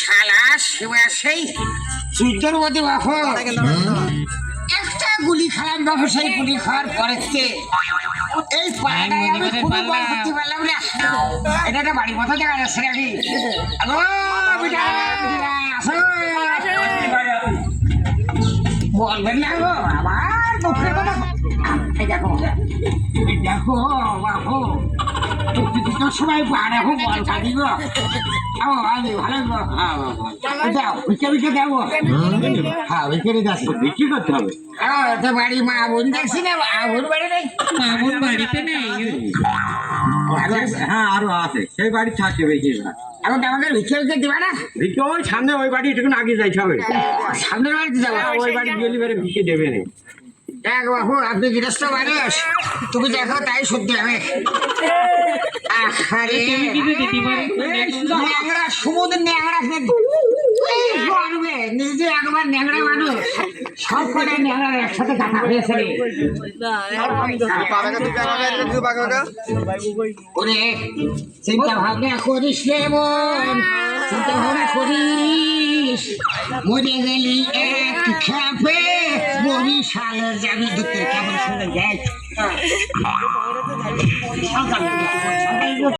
শালা শিবা সেই চুইটার মধ্যে বাপু একটা গুলি খেলাম বাপু সেই গুলি খাওয়ার পরেতে এই পাড়ায় আমি কোনো বল করতে পারলাম। না এটা একটা বাড়ি কথা দেখা যাচ্ছে নাকি হ্যালো বিটা বিটা, আসো। বলবেন না গো আমার মুখের কথা। দেখো দেখো বাপু তোর সবাই হ্যাঁ, হ্যাঁ। হ্যাঁ করতে হবে হ্যাঁ তো বাড়ি মা বোন দেখছি না মা বোন বাড়ি নেই মামুন বাড়িতে নেই হ্যাঁ আরও আছে সেই বাড়ি এখন তো আমাদের বিকে বিকে দিবা না ভিকে ওই সামনে ওই বাড়ি একটু আগে যাইতে হবে সামনের বাড়িতে যাব ওই বাড়ি গেলে বেড়ে ভিকে দেবে না দেখ বাবু আপনি গৃহস্থ মানুষ। তুমি দেখো তাই শুনতে হবে আরে? ন্যাংরা সমুদ্রের ন্যাংরা নিজে একবার ন্যাংরা মানুষ। সব কটা ন্যাংরা একসাথে দেখা হয়েছে ওরে চিন্তা ভাবনা করিস রে মন চিন্তা ভাবনা করিস। মরে গেলি এক খেপে। বরিশাল যাবি দুটো কেমন শুনে যাই সকাল